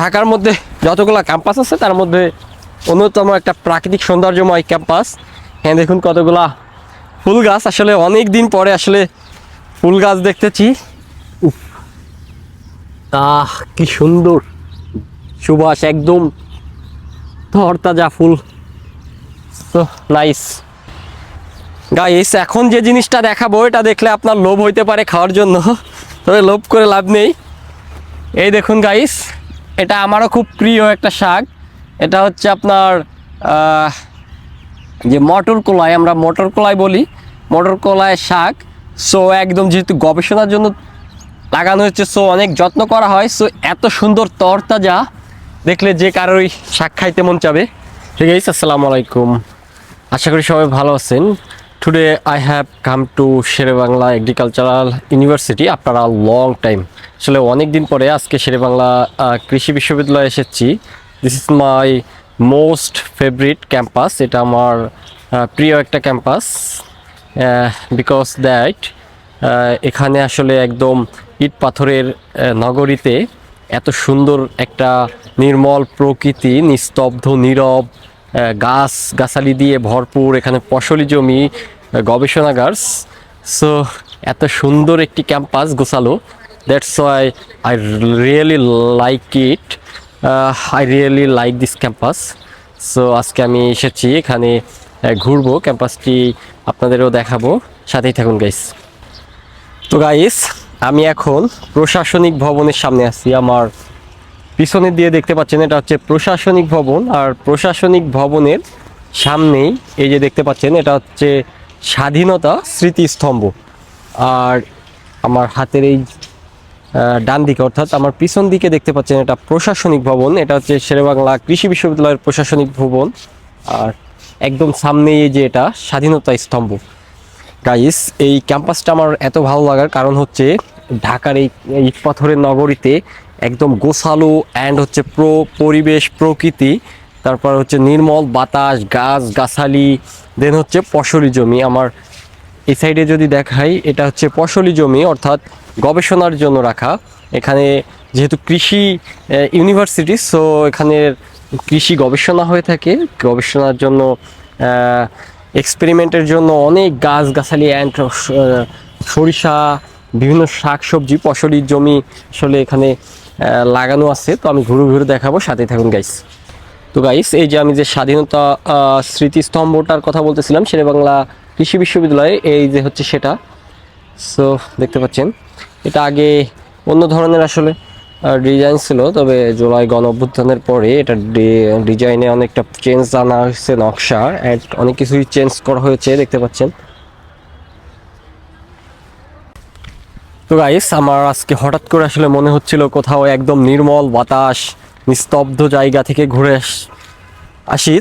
ঢাকার মধ্যে যতগুলো ক্যাম্পাস আছে, তার মধ্যে অন্যতম একটা প্রাকৃতিক সৌন্দর্যময় ক্যাম্পাস হ্যাঁ দেখুন কতগুলা ফুল গাছ। আসলে অনেক দিন পরে আসলে ফুল গাছ দেখতেছি। আহ, কি সুন্দর। সুবাস একদম তরতাজা ফুল। তো নাইস গাইস এখন যে জিনিসটা দেখাবো, এটা দেখলে আপনার লোভ হইতে পারে খাওয়ার জন্য। তবে লোভ করে লাভ নেই। এই দেখুন গাইস এটা আমারও খুব প্রিয় একটা শাক। এটা হচ্ছে আপনার যে মটর কলাই আমরা মটর কলাই বলি। মটর কলাই শাক, সো একদম যেহেতু গবেষণার জন্য লাগানো হচ্ছে, সো অনেক যত্ন করা হয়। সো এত সুন্দর তরতাজা, দেখলে যে কারোরই শাক খাইতে মন চাবে। ঠিক আছে, আসসালামু আলাইকুম। আশা করি সবাই ভালো আছেন। Today I have come to Shere Bangla agricultural university after a long time আসলে অনেক দিন পরে আজকে শেরে বাংলা কৃষি বিশ্ববিদ্যালয়ে এসেছি। This is my most favourite campus এটা আমার প্রিয় একটা ক্যাম্পাস বিকজ দ্যাট এখানে আসলে একদম ইট পাথরের নগরীতে এত সুন্দর একটা নির্মল প্রকৃতি, নিস্তব্ধ, নীরব গাছ, গাছালি দিয়ে ভরপুর এখানে ফসলি জমি গবেষণাগার। সো এত সুন্দর একটি campus গোছালো। That's why I really like it I really like this campus so আজকে আমি এসেছি, এখানে ঘুরবো। ক্যাম্পাসটি আপনাদেরও দেখাবো। সাথেই থাকুন গাইস তো গাইস আমি এখন প্রশাসনিক ভবনের সামনে আছি। আমার পিছনের দিয়ে দেখতে পাচ্ছেন, এটা হচ্ছে প্রশাসনিক ভবন। আর প্রশাসনিক ভবনের সামনেই এই যে দেখতে পাচ্ছেন, এটা হচ্ছে স্বাধীনতা স্মৃতিস্তম্ভ। আর আমার হাতের এই ডান দিকে, অর্থাৎ আমার পিছন দিকে দেখতে পাচ্ছেন এটা প্রশাসনিক ভবন, এটা হচ্ছে শেরেবাংলা কৃষি বিশ্ববিদ্যালয়ের প্রশাসনিক ভবন। আর একদম সামনেই যে এটা, স্বাধীনতা স্তম্ভ। গাইস এই ক্যাম্পাসটা আমার এত ভালো লাগার কারণ হচ্ছে ঢাকার এই ইট পাথরের নগরীতে একদম গোছালো অ্যান্ড হচ্ছে প্রো, পরিবেশ, প্রকৃতি। তারপর হচ্ছে নির্মল বাতাস, গাছ, গাছালি দেন হচ্ছে ফসলি জমি, আমার এই সাইডে যদি দেখাই, এটা হচ্ছে ফসলি জমি, অর্থাৎ গবেষণার জন্য রাখা। এখানে যেহেতু কৃষি ইউনিভার্সিটি সো এখানে কৃষি গবেষণা হয়ে থাকে। গবেষণার জন্য এক্সপেরিমেন্টের জন্য অনেক গাছ গাছালি অ্যান্ড সরিষা, বিভিন্ন শাক সবজি ফসলি জমি আসলে এখানে লাগানো আছে। তো আমি ঘুরে ঘুরে দেখাবো সাথে থাকুন গাইস তো গাইস এই যে আমি যে স্বাধীনতা স্মৃতিস্তম্ভটার কথা বলতেছিলাম, শেরে বাংলা কৃষি বিশ্ববিদ্যালয়ে, এই যে হচ্ছে সেটা। সো দেখতে পাচ্ছেন, এটা আগে অন্য ধরনের আসলে ডিজাইন ছিল, তবে জুলাই গণ অভ্যুত্থানের পরে এটা ডিজাইনে অনেকটা চেঞ্জ আনা হয়েছে নকশা অনেক কিছুই চেঞ্জ করা হয়েছে, দেখতে পাচ্ছেন। তো গাইস আমার আজকে হঠাৎ করে আসলে মনে হচ্ছিল কোথাও একদম নির্মল বাতাস নিস্তব্ধ জায়গা থেকে ঘুরে আস-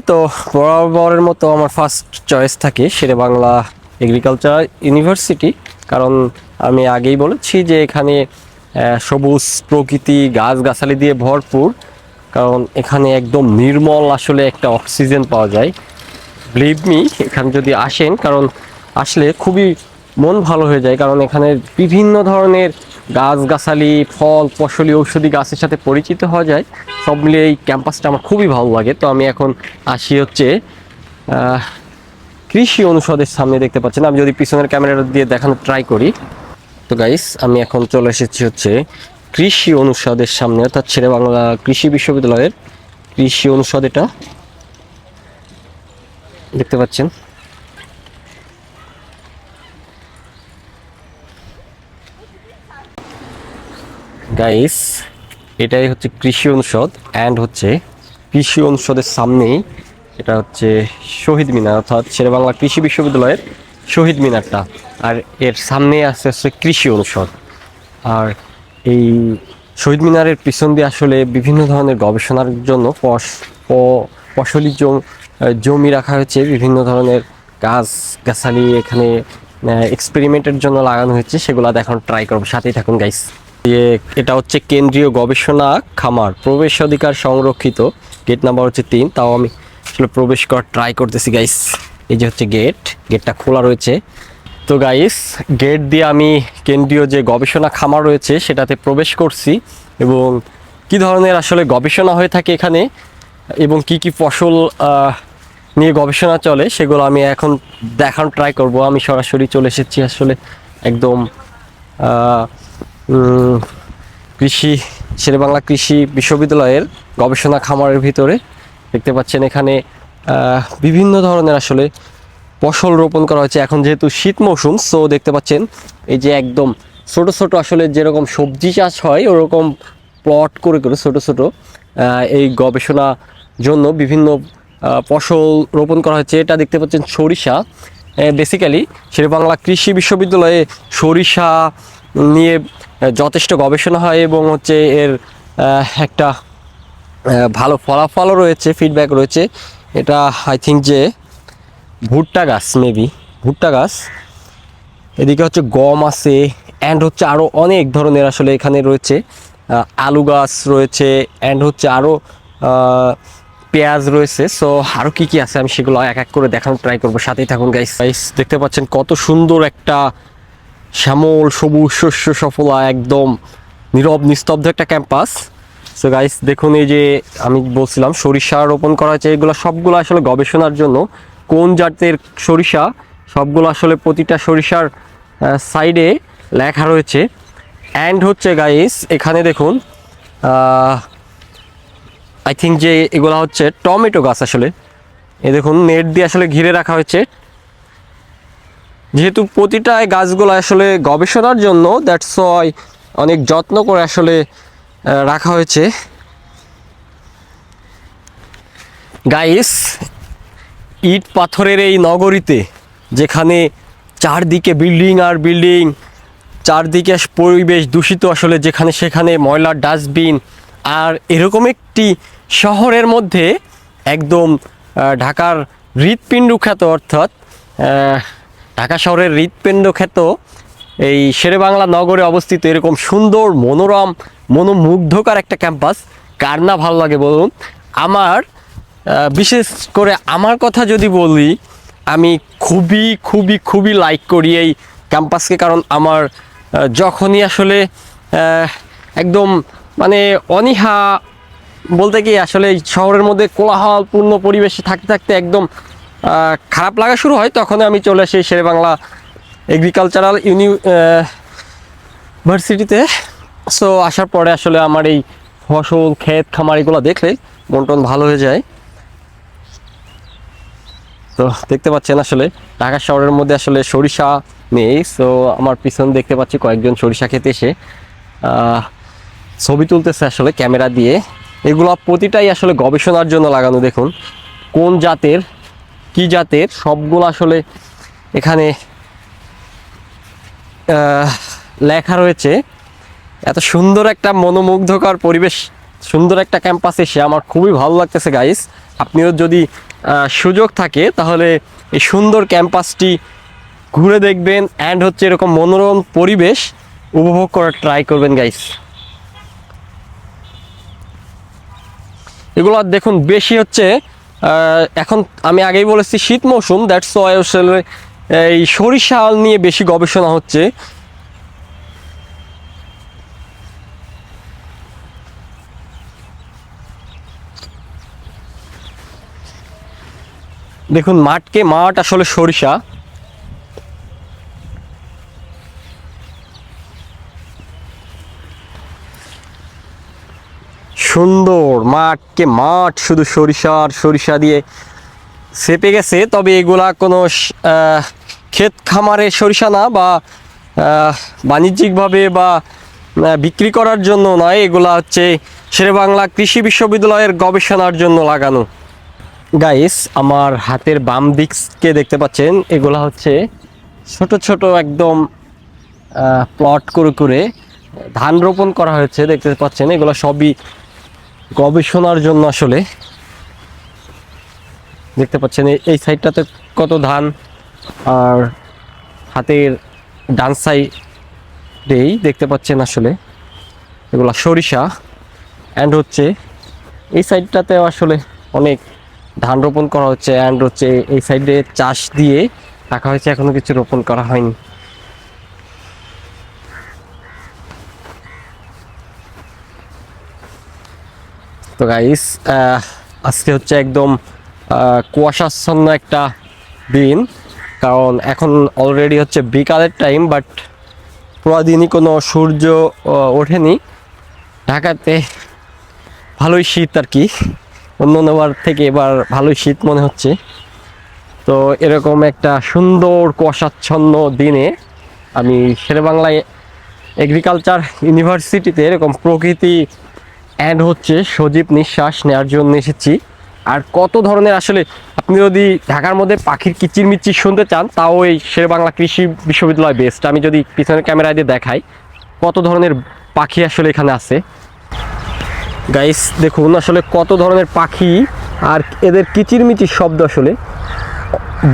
তো বরাবরের মতো আমার ফার্স্ট চয়েস থাকে শেরে বাংলা এগ্রিকালচার ইউনিভার্সিটি কারণ আমি আগেই বলেছি যে এখানে সবুজ প্রকৃতি, গাছগাছালি দিয়ে ভরপুর, কারণ এখানে একদম নির্মল আসলে একটা অক্সিজেন পাওয়া যায়। বিলিভ মি এখানে যদি আসেন, কারণ আসলে খুবই মন ভালো হয়ে যায়, কারণ এখানে বিভিন্ন ধরনের গাছগাছালি, ফল, ফসলি, ঔষধি গাছের সাথে পরিচিত হওয়া যায়। সব মিলিয়ে এই ক্যাম্পাসটা আমার খুবই ভালো লাগে। তো আমি এখন আসি হচ্ছে কৃষি অনুষদের সামনে দেখতে পাচ্ছেন। আমি যদি পিছনের ক্যামেরা দিয়ে দেখানোর ট্রাই করি। তো গাইস আমি এখন চলে এসেছি হচ্ছে কৃষি অনুষদের সামনে, অর্থাৎ ছেড়ে বাংলা কৃষি বিশ্ববিদ্যালয়ের কৃষি অনুষদ এটা। দেখতে পাচ্ছেন? গাইস এটাই হচ্ছে কৃষি অনুষদ অ্যান্ড হচ্ছে কৃষি অনুষদের সামনেই এটা হচ্ছে শহীদ মিনার, অর্থাৎ শেরেবাংলা কৃষি বিশ্ববিদ্যালয়ের শহীদ মিনারটা। আর এর সামনে আছে হচ্ছে কৃষি অনুষদ আর এই শহীদ মিনারের পিছন দিয়ে আসলে বিভিন্ন ধরনের গবেষণার জন্য ফসলি জম- রাখা হয়েছে, বিভিন্ন ধরনের গাছ, গাছালি এখানে এক্সপেরিমেন্টের জন্য লাগানো হয়েছে, সেগুলো দেখানোর ট্রাই করব। সাথেই থাকুন গাইস এটা হচ্ছে কেন্দ্রীয় গবেষণা খামার প্রবেশাধিকার সংরক্ষিত। গেট নাম্বার হচ্ছে তিন, তাও আমি আসলে প্রবেশ করার ট্রাই করতেছি গাইস এই যে হচ্ছে গেট গেটটা খোলা রয়েছে। তো গাইস গেট দিয়ে আমি কেন্দ্রীয় যে গবেষণা খামার রয়েছে, সেটাতে প্রবেশ করছি এবং কি ধরনের আসলে গবেষণা হয়ে থাকে এখানে এবং কি কি ফসল নিয়ে গবেষণা চলে, সেগুলো আমি এখন দেখানোর ট্রাই করব। আমি সরাসরি চলে এসেছি আসলে একদম কৃষি, শেরেবাংলা কৃষি বিশ্ববিদ্যালয়ের গবেষণা খামারের ভিতরে দেখতে পাচ্ছেন এখানে বিভিন্ন ধরনের আসলে ফসল রোপণ করা হয়েছে। এখন যেহেতু শীত মৌসুম সো দেখতে পাচ্ছেন এই যে একদম ছোট ছোট আসলে যেরকম সবজি চাষ হয়, ওরকম প্লট করে করে ছোট ছোট এই গবেষণা জন্য বিভিন্ন ফসল রোপণ করা হয়েছে। এটা দেখতে পাচ্ছেন সরিষা। বেসিক্যালি শেরেবাংলা কৃষি বিশ্ববিদ্যালয়ে সরিষা নিয়ে যথেষ্ট গবেষণা হয় এবং হচ্ছে এর একটা ভালো ফলাফলও রয়েছে ফিডব্যাক রয়েছে। এটা আই থিঙ্ক যে ভুট্টা গাছ মেবি ভুট্টা গাছ। এদিকে হচ্ছে গম আছে অ্যান্ড হচ্ছে আরও অনেক ধরনের আসলে এখানে রয়েছে। আলু গাছ রয়েছে অ্যান্ড হচ্ছে আরও পেঁয়াজ রয়েছে। সো আরও কী কী আছে আমি সেগুলো এক এক করে দেখানোর ট্রাই করব। সাথেই থাকুন গাইস গাইস দেখতে পাচ্ছেন কত সুন্দর একটা শ্যামল, সবুজ, শস্য, সফলা, একদম নীরব, নিস্তব্ধ একটা ক্যাম্পাস। সো গাইস দেখুন এই যে আমি বলছিলাম, সরিষা রোপণ করা হয়েছে, এগুলো সবগুলো আসলে গবেষণার জন্য। কোন জাতের সরিষা? সবগুলো আসলে প্রতিটা সরিষার সাইডে লেখা রয়েছে। অ্যান্ড হচ্ছে গাইস এখানে দেখুন আই থিঙ্ক যে এগুলো হচ্ছে টমেটো গাছ আসলে। এ দেখুন, নেট দিয়ে আসলে ঘিরে রাখা হয়েছে। যেহেতু প্রতিটা গাছগুলো আসলে গবেষণার জন্য দ্যাটস ওয়াই অনেক যত্ন করে আসলে রাখা হয়েছে। গাইস ইট পাথরের এই নগরীতে, যেখানে চারদিকে বিল্ডিং আর বিল্ডিং চারদিকে পরিবেশ দূষিত আসলে, যেখানে সেখানে ময়লার ডাস্টবিন আর এরকম একটি শহরের মধ্যে একদম ঢাকার হৃৎপিণ্ড খ্যাত অর্থাৎ ঢাকা শহরের হৃৎপিণ্ড খ্যাত এই শেরেবাংলা নগরে অবস্থিত এরকম সুন্দর মনোরম, মনোমুগ্ধকর একটা ক্যাম্পাস। কার না ভালো লাগে বলুন? আমার বিশেষ করে আমার কথা যদি বলি, আমি খুবই খুবই খুবই লাইক করি এই ক্যাম্পাসকে, কারণ আমার যখনই আসলে একদম মানে অনীহা বলতে কি, আসলে শহরের মধ্যে কোলাহলপূর্ণ পরিবেশে থাকতে থাকতে একদম খারাপ লাগা শুরু হয় তখন আমি চলে আসি শেরে বাংলা এগ্রিকালচারাল ইউনি ভার্সিটিতে সো আসার পরে আসলে আমার এই ফসল, ক্ষেত, খামার এগুলো দেখলে মন টন ভালো হয়ে যায়। তো দেখতে পাচ্ছেন আসলে, ঢাকা শহরের মধ্যে আসলে সরিষা নেই। সো আমার পিছন দেখতে পাচ্ছি কয়েকজন সরিষা খেতে এসে। ছবি তুলতেছে আসলে ক্যামেরা দিয়ে। এগুলো প্রতিটাই আসলে গবেষণার জন্য লাগানো, দেখুন। কোন জাতের কি জাতের? সবগুলো আসলে এখানে লেখা রয়েছে। এত সুন্দর একটা মনোমুগ্ধকর পরিবেশ, সুন্দর একটা ক্যাম্পাস এসে আমার খুবই ভালো লাগতেছে গাইস আপনিও যদি সুযোগ থাকে, তাহলে এই সুন্দর ক্যাম্পাসটি ঘুরে দেখবেন অ্যান্ড হচ্ছে এরকম মনোরম পরিবেশ উপভোগ করার ট্রাই করবেন গাইস এগুলো দেখুন, বেশি হচ্ছে এখন আমি আগেই বলেছি, শীত মৌসুম দ্যাটস ওয়াই আসলে এই সরিষা নিয়ে বেশি গবেষণা হচ্ছে। দেখুন, মাঠকে মাঠ আসলে সরিষা। সুন্দর মাঠকে মাঠ, শুধু সরিষা আর সরিষা দিয়ে সেপে গেছে। তবে এগুলা কোনো ক্ষেত খামারে সরিষা না বা বাণিজ্যিকভাবে বা বিক্রি করার জন্য নয়। এগুলা হচ্ছে শেরেবাংলা কৃষি বিশ্ববিদ্যালয়ের গবেষণার জন্য লাগানো। গাইস আমার হাতের বাম দিককে দেখতে পাচ্ছেন। এগুলা হচ্ছে ছোট ছোট একদম প্লট করে করে ধান রোপণ করা হয়েছে। দেখতে পাচ্ছেন, এগুলো সবই গবেষণার জন্য আসলে। দেখতে পাচ্ছেন, এই- সাইডটাতে কত ধান আর হাতের ডান সাইডেই দেখতে পাচ্ছেন আসলে। এগুলা সরিষা অ্যান্ড হচ্ছে এই সাইডটাতেও আসলে অনেক ধান রোপণ করা হচ্ছে অ্যান্ড হচ্ছে এই সাইডে চাষ দিয়ে রাখা হয়েছে এখনও কিছু রোপণ করা হয়নি। তো গাইস আজকে হচ্ছে একদম কুয়াশাচ্ছন্ন একটা দিন। কারণ এখন অলরেডি হচ্ছে বিকালের টাইম বাট পুরো দিনই কোনো সূর্য ওঠেনি। ঢাকাতে ভালোই শীত আর কি। অন্য অন্যবার থেকে এবার ভালোই শীত মনে হচ্ছে। তো এরকম একটা সুন্দর কুয়াশাচ্ছন্ন দিনে আমি শেরেবাংলায় এগ্রিকালচার ইউনিভার্সিটিতে এরকম প্রকৃতি অ্যাড হচ্ছে সজীব নিঃশ্বাস নেওয়ার জন্য এসেছি। আর কত ধরনের আসলে আপনি যদি ঢাকার মধ্যে পাখির কিচিরমিচির শুনতে চান, তাও এই শেরেবাংলা কৃষি বিশ্ববিদ্যালয় বেস্ট আমি যদি পিছনের ক্যামেরায় দিয়ে দেখাই, কত ধরনের পাখি আসলে এখানে আছে। গাইস দেখুন আসলে কত ধরনের পাখি আর এদের কিচিরমিচির শব্দ আসলে।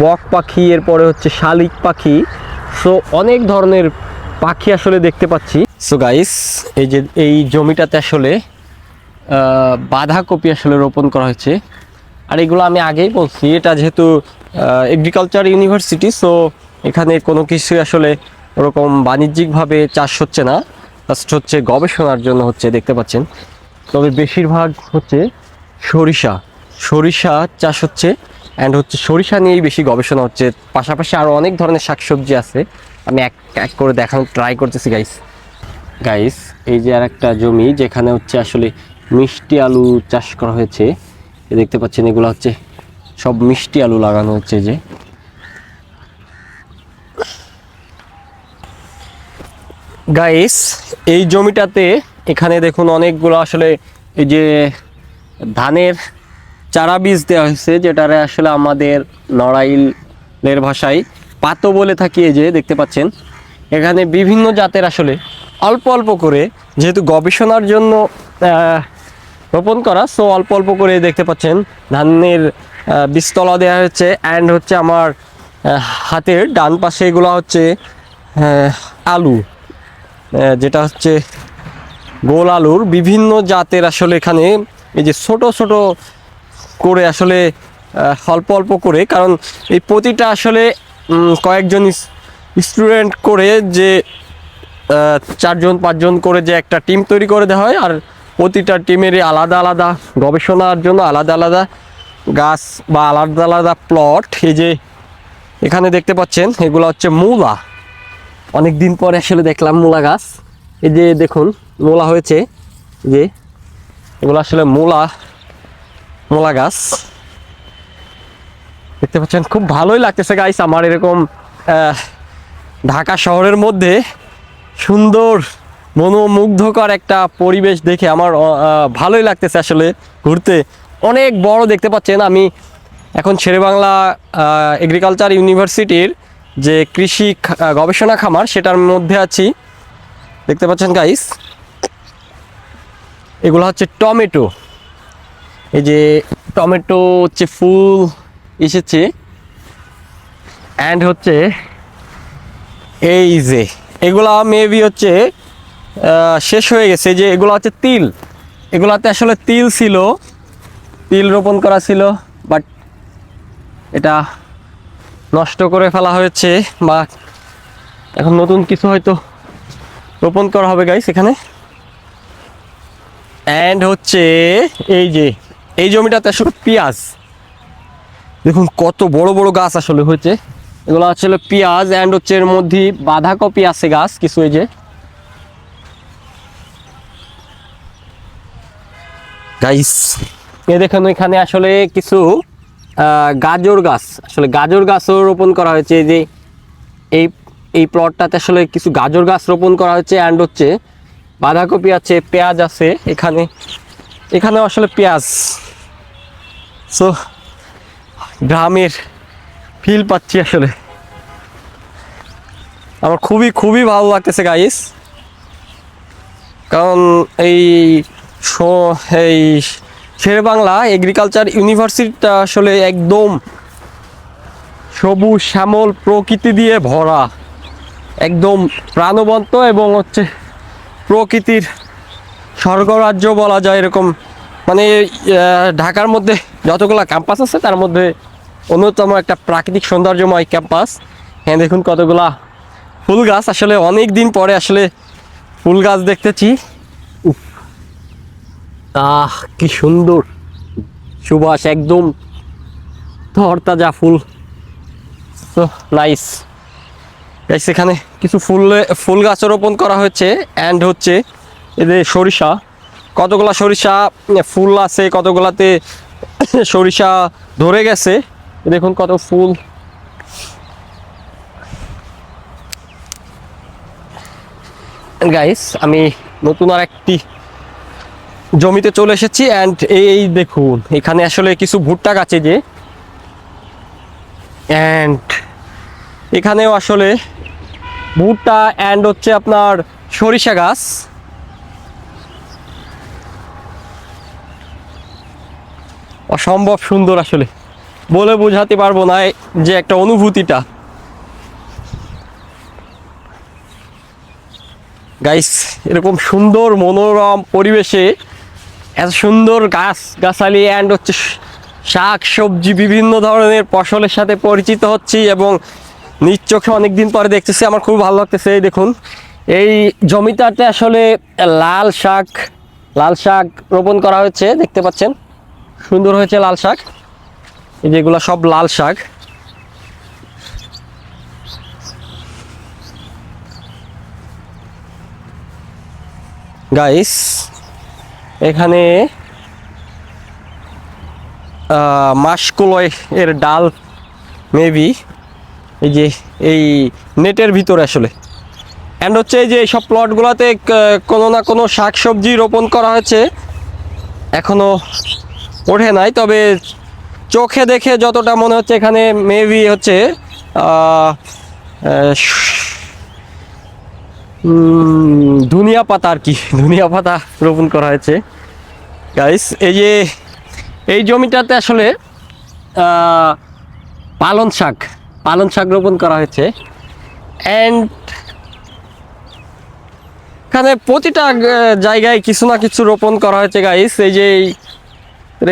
বক পাখি, এরপরে হচ্ছে শালিক পাখি। সো অনেক ধরনের পাখি আসলে দেখতে পাচ্ছি। সো গাইস এই যে, এই জমিটাতে আসলে বাঁধাকপি আসলে রোপণ করা হয়েছে। আর এগুলো আমি আগেই বলছি, এটা যেহেতু এগ্রিকালচার ইউনিভার্সিটি সো এখানে কোনো কিছু আসলে ওরকম বাণিজ্যিকভাবে চাষ হচ্ছে না। জাস্ট হচ্ছে গবেষণার জন্য হচ্ছে, দেখতে পাচ্ছেন। তবে বেশিরভাগ হচ্ছে সরিষা। সরিষা চাষ হচ্ছে অ্যান্ড হচ্ছে সরিষা নিয়েই বেশি গবেষণা হচ্ছে। পাশাপাশি আরও অনেক ধরনের শাকসবজি আছে। আমি এক এক করে দেখানোর ট্রাই করতেছি গাইস গাইস এই যে আর একটা জমি, যেখানে হচ্ছে আসলে মিষ্টি আলু চাষ করা হয়েছে। দেখতে পাচ্ছেন, এগুলো হচ্ছে সব মিষ্টি আলু লাগানো হচ্ছে যে। গাইস এই জমিটাতে এখানে দেখুন অনেকগুলো আসলে এই যে ধানের চারা বীজ দেওয়া হয়েছে, যেটারে আসলে আমাদের নড়াইলের ভাষায় পাতো বলে থাকি এই যে, দেখতে পাচ্ছেন। এখানে বিভিন্ন জাতের আসলে অল্প অল্প করে যেহেতু গবেষণার জন্য রোপণ করা। সো অল্প অল্প করে দেখতে পাচ্ছেন, ধানের বীজতলা দেওয়া হচ্ছে অ্যান্ড হচ্ছে আমার হাতের ডান পাশে এগুলো হচ্ছে আলু যেটা হচ্ছে গোল আলুর। বিভিন্ন জাতের আসলে এখানে এই যে ছোট ছোট করে আসলে অল্প অল্প করে, কারণ এই প্রতিটা আসলে কয়েকজন স্টুডেন্ট করে যে চারজন, পাঁচজন করে যে একটা টিম তৈরি করে দেওয়া হয়, আর প্রতিটা টিমেরই আলাদা আলাদা গবেষণার জন্য আলাদা আলাদা গাছ বা আলাদা আলাদা প্লট এই যে এখানে দেখতে পাচ্ছেন, এগুলো হচ্ছে মূলা। অনেক দিন পরে আসলে দেখলাম মূলা গাছ। এই যে দেখুন, মূলা হয়েছে। যে এগুলো আসলে মূলা মূলা গাছ। দেখতে পাচ্ছেন, খুব ভালোই লাগতেছে গাইস আমার এরকম ঢাকা শহরের মধ্যে সুন্দর মনোমুগ্ধকর একটা পরিবেশ দেখে আমার ভালোই লাগতেছে আসলে ঘুরতে। অনেক বড় দেখতে পাচ্ছেন আমি এখন শেরেবাংলা এগ্রিকালচার ইউনিভার্সিটির যে কৃষি গবেষণা খামার, সেটার মধ্যে আছি। দেখতে পাচ্ছেন গাইস এগুলো হচ্ছে টমেটো। এই যে টমেটো হচ্ছে ফুল এসেছে। অ্যান্ড হচ্ছে এই যে, এগুলা মেবি হচ্ছে শেষ হয়ে গেছে। যে এগুলো হচ্ছে তিল। এগুলাতে আসলে তিল ছিল। তিল রোপণ করা ছিল বাট এটা নষ্ট করে ফেলা হয়েছে বা এখন নতুন কিছু হয়তো রোপণ করা হবে গাইস এখানে। অ্যান্ড হচ্ছে এই যে, এই জমিটাতে আসলে পেঁয়াজ। দেখুন কত বড় বড় গাছ আসলে হয়েছে। এগুলো আসলে পেঁয়াজ অ্যান্ড হচ্ছে এর মধ্যে বাঁধাকপি আছে গাছ কিছু এই যে। গাইস এ দেখুন, এখানে আসলে কিছু গাজর গাছ। আসলে গাজর গাছও রোপণ করা হয়েছে যে এই এই প্লটটাতে আসলে কিছু গাজর গাছ রোপণ করা হয়েছে অ্যান্ড হচ্ছে বাঁধাকপি আছে, পেঁয়াজ আছে এখানে। এখানে আসলে পেঁয়াজ। সো গ্রামের ফিল পাচ্ছি আসলে। আমার খুবই খুবই ভালো লাগতেছে গাইস কারণ এই শো- এই শেরেবাংলা এগ্রিকালচার ইউনিভার্সিটিটা আসলে একদম সবুজ, শ্যামল প্রকৃতি দিয়ে ভরা। একদম প্রাণবন্ত এবং হচ্ছে প্রকৃতির স্বর্গরাজ্য বলা যায় এরকম। মানে ঢাকার মধ্যে যতগুলো ক্যাম্পাস আছে, তার মধ্যে অন্যতম একটা প্রাকৃতিক সৌন্দর্যময় ক্যাম্পাস হ্যাঁ দেখুন কতগুলা ফুল গাছ। আসলে অনেক দিন পরে আসলে ফুল গাছ দেখতেছি। আহ কি সুন্দর। সুবাস একদম। তরতাজা ফুল। তো নাইস গাইস এখানে কিছু ফুল ফুল গাছ রোপণ করা হয়েছে অ্যান্ড হচ্ছে এদের সরিষা। কতগুলা সরিষা ফুল আছে কতগুলাতে সরিষা ধরে গেছে। দেখুন কত ফুল। গাইস আমি নতুন আর একটি জমিতে চলে এসেছি অ্যান্ড এই দেখুন, এখানে আসলে কিছু ভুট্টা গাছে যে। অ্যান্ড এখানেও আসলে ভুট্টা অ্যান্ড হচ্ছে আপনার সরিষা গাছ। অসম্ভব সুন্দর আসলে। বলে বোঝাতে পারব না যে একটা অনুভূতিটা। গাইস এরকম সুন্দর মনোরম পরিবেশে এত সুন্দর গাছ, গাছালি অ্যান্ড হচ্ছে শাক, সবজি, বিভিন্ন ধরনের ফসলের সাথে পরিচিত হচ্ছি এবং নিজ চোখে অনেকদিন পরে দেখতেছি, আমার খুব ভালো লাগতেছে, এই দেখুন। এই জমিটাতে আসলে লাল শাক লাল শাক রোপণ করা হয়েছে, দেখতে পাচ্ছেন। সুন্দর হয়েছে লাল শাক। এই যেগুলো সব লাল শাক। গাইস এখানে মাসকলয় এর ডাল, মেবি, এই যে এই নেটের ভিতরে আসলে। অ্যান্ড হচ্ছে এই যে সব প্লটগুলোতে কোনো না কোনো শাক সবজি রোপণ করা হয়েছে। এখনও ওঠে নাই, তবে চোখে দেখে যতটা মনে হচ্ছে এখানে, মেবি হচ্ছে ধনিয়া পাতা আর কি, ধনিয়া পাতা রোপণ করা হয়েছে। গাইস এই যে, এই জমিটাতে আসলে পালন শাক পালন শাক রোপণ করা হয়েছে। অ্যান্ড এখানে প্রতিটা জায়গায় কিছু না কিছু রোপণ করা হয়েছে গাইস এই যে,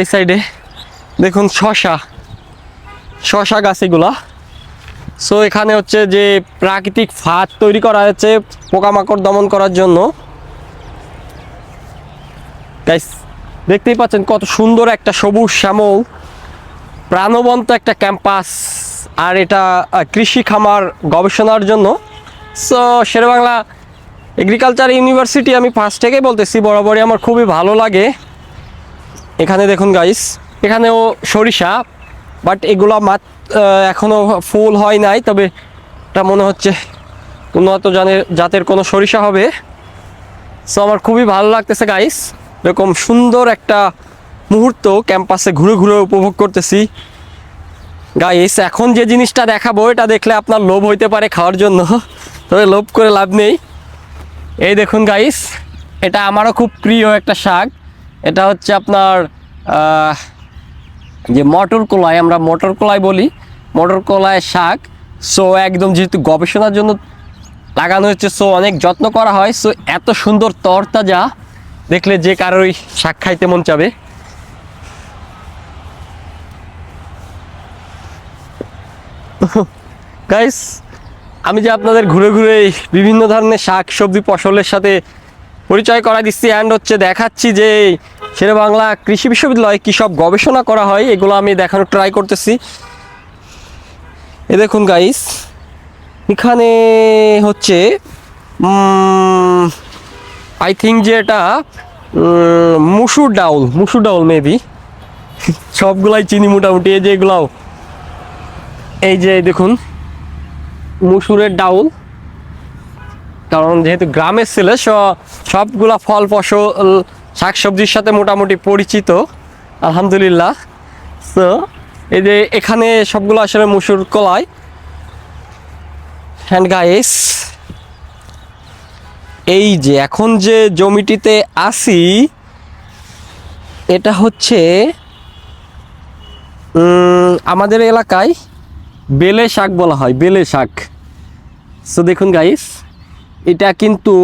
এই সাইডে দেখুন শশা শশা গাছ এগুলা। সো এখানে হচ্ছে যে প্রাকৃতিক ফাঁদ তৈরি করা হয়েছে পোকামাকড় দমন করার জন্য। গাইস দেখতেই পাচ্ছেন কত সুন্দর একটা সবুজ শ্যামল, প্রাণবন্ত একটা ক্যাম্পাস, আর এটা কৃষি খামার গবেষণার জন্য। সো শেরবাংলা এগ্রিকালচার ইউনিভার্সিটি আমি ফার্স্ট থেকেই বলতেছি, বরাবরই আমার খুবই ভালো লাগে। এখানে দেখুন গাইস এখানেও সরিষা বাট এগুলো মাত আহ, এখনও ফুল হয় নাই তবে এটা মনে হচ্ছে উন্নত জানের জাতের কোনো সরিষা হবে। সো আমার খুবই ভালো লাগতেছে গাইস এরকম সুন্দর একটা মুহূর্ত ক্যাম্পাসে ঘুরে ঘুরে উপভোগ করতেছি। গাইস এখন যে জিনিসটা দেখাবো এটা দেখলে আপনার লোভ হইতে পারে খাওয়ার জন্য। তবে লোভ করে লাভ নেই। এই দেখুন গাইস এটা আমারও খুব প্রিয় একটা শাক। এটা হচ্ছে আপনার যে মটর কলাই আমরা মটর কলাই বলি। মটর কলাই শাক। সো একদম যেহেতু গবেষণার জন্য লাগানো হচ্ছে সো অনেক যত্ন করা হয়। সো এত সুন্দর তরতাজা, দেখলে যে কারোরই শাক খাইতে মন চাবে। গাইস আমি যে আপনাদের ঘুরে ঘুরে বিভিন্ন ধরনের শাক, সবজি, ফসলের সাথে পরিচয় করা দিচ্ছি অ্যান্ড হচ্ছে দেখাচ্ছি যে শেরে বাংলা কৃষি বিশ্ববিদ্যালয়ে কী সব গবেষণা করা হয়, এগুলো আমি দেখানোর ট্রাই করতেছি। এ দেখুন গাইস এখানে হচ্ছে আই থিঙ্ক যে এটা মুসুর ডাউল মুসুর ডাউল মেবি সবগুলাই চিনি মোটামুটি, এই যে এগুলাও। এই যে দেখুন, মুসুরের ডাউল। কারণ যেহেতু গ্রামের ছেলে, স- সবগুলা ফল ফসল, শাকসবজির সাথে মোটামুটি পরিচিত। আলহামদুলিল্লাহ। তো এই যে এখানে সবগুলো আসলে মুসুর কলাই হ্যান্ড গাইস এই যে এখন যে জমিটিতে আসি এটা হচ্ছে আমাদের এলাকায় বেলে শাক বলা হয়, বেলে শাক। সো দেখুন গাইস এটা কিন্তু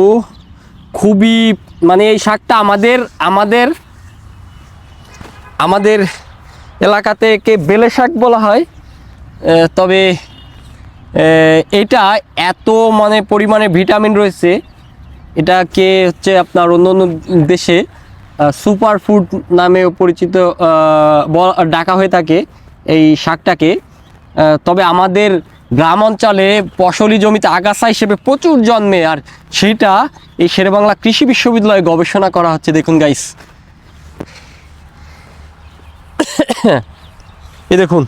খুবই মানে এই শাকটা আমাদের আমাদের আমাদের এলাকাতে একে বেলে শাক বলা হয়। তবে এটা এত মানে পরিমাণে ভিটামিন রয়েছে, এটাকে হচ্ছে আপনার অন্য অন্য দেশে সুপার ফুড নামেও পরিচিত ডাকা হয়ে থাকে এই শাকটাকে। তবে আমাদের গ্রাম অঞ্চলে ফসলি জমিতে আগাছা হিসেবে প্রচুর জন্মে, আর সেইটা এই শেরেবাংলা কৃষি বিশ্ববিদ্যালয়ে গবেষণা করা হচ্ছে। দেখুন গাইস এই দেখুন।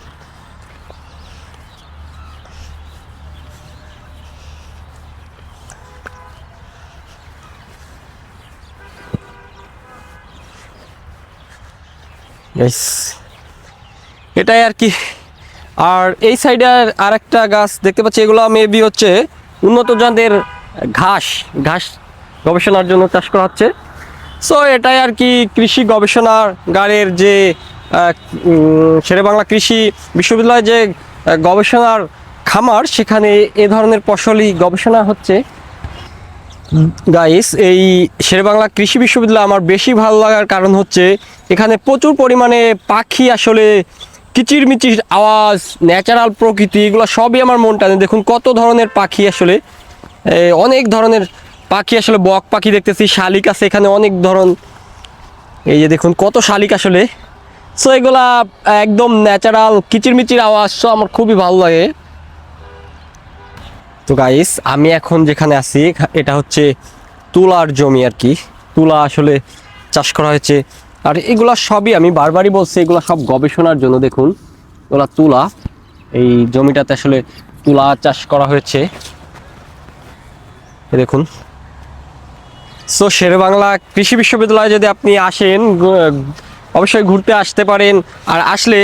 এটাই আর কি। আর এই সাইডে আর একটা গাছ দেখতে পাচ্ছি, এগুলো মেবি হচ্ছে উন্নত জাতের ঘাস ঘাস গবেষণার জন্য চাষ করা হচ্ছে। সো এটাই আর কি কৃষি গবেষণাগারের যে শেরে বাংলা কৃষি বিশ্ববিদ্যালয়ে যে গবেষণার খামার, সেখানে এ ধরনের ফসলি গবেষণা হচ্ছে। গাইস এই শেরেবাংলা কৃষি বিশ্ববিদ্যালয় আমার বেশি ভালো লাগার কারণ হচ্ছে, এখানে প্রচুর পরিমাণে পাখি আসলে কিচিরমিচির আওয়াজ ন্যাচারাল প্রকৃতি, এগুলো সবই আমার মন টানে। দেখুন কত ধরনের পাখি আসলে অনেক ধরনের পাখি আসলে, বক পাখি দেখতেছি, শালিক আছে এখানে অনেক ধরন। এই যে দেখুন কত শালিক আসলে। সো এগুলা একদম ন্যাচারাল কিচিরমিচির আওয়াজ, সো আমার খুবই ভালো লাগে। তো গাইস আমি এখন যেখানে আছি, এটা হচ্ছে তুলার জমি আর কি। তুলা আসলে চাষ করা হয়েছে। আর এগুলা সবই আমি বারবারই বলছি, এগুলা সব গবেষণার জন্য দেখুন। এগুলা তুলা। এই জমিটাতে আসলে তুলা চাষ করা হয়েছে। দেখুন। সো শেরে বাংলা কৃষি বিশ্ববিদ্যালয়ে যদি আপনি আসেন অবশ্যই ঘুরতে আসতে পারেন। আর আসলে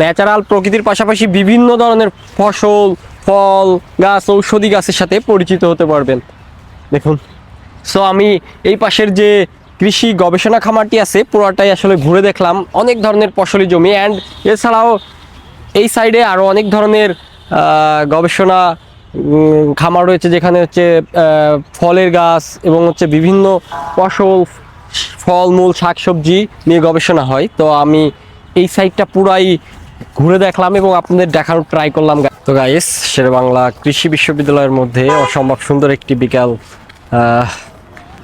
ন্যাচারাল প্রকৃতির পাশাপাশি বিভিন্ন ধরনের ফসল, ফল, গাছ, ঔষধি গাছের সাথে পরিচিত হতে পারবেন। দেখুন। সো আমি এই পাশের যে কৃষি গবেষণা খামারটি আছে, পুরোটাই আসলে ঘুরে দেখলাম। অনেক ধরনের ফসলি জমি। অ্যান্ড এছাড়াও এই সাইডে আরও অনেক ধরনের গবেষণা খামার রয়েছে যেখানে হচ্ছে ফলের গাছ এবং হচ্ছে বিভিন্ন ফসল ফলমূল, শাকসবজি নিয়ে গবেষণা হয়। তো আমি এই সাইডটা পুরাই ঘুরে দেখলাম এবং আপনাদের দেখানোর ট্রাই করলাম। তো গাইস শেরে বাংলা কৃষি বিশ্ববিদ্যালয়ের মধ্যে অসম্ভব সুন্দর একটি বিকাল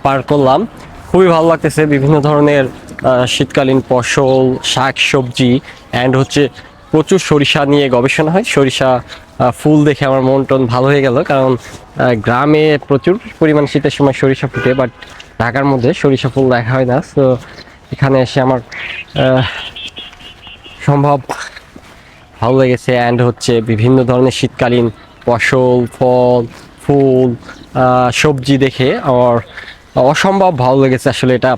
পার করলাম। খুবই ভালো লাগতেছে বিভিন্ন ধরনের শীতকালীন ফসল শাক সবজি অ্যান্ড হচ্ছে প্রচুর সরিষা নিয়ে গবেষণা হয়। সরিষা ফুল দেখে আমার মন টন ভালো হয়ে গেল। কারণ গ্রামে প্রচুর পরিমাণ শীতের সময় সরিষা ফুটে বাট ঢাকার মধ্যে সরিষা ফুল দেখা হয় না, তো এখানে এসে আমার সম্ভব ভালো লেগেছে অ্যান্ড হচ্ছে বিভিন্ন ধরনের শীতকালীন ফসল, ফল, ফুল সবজি দেখে আমার অসম্ভব ভালো লেগেছে আসলে এটা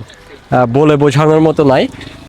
বলে বোঝানোর মতো নাই।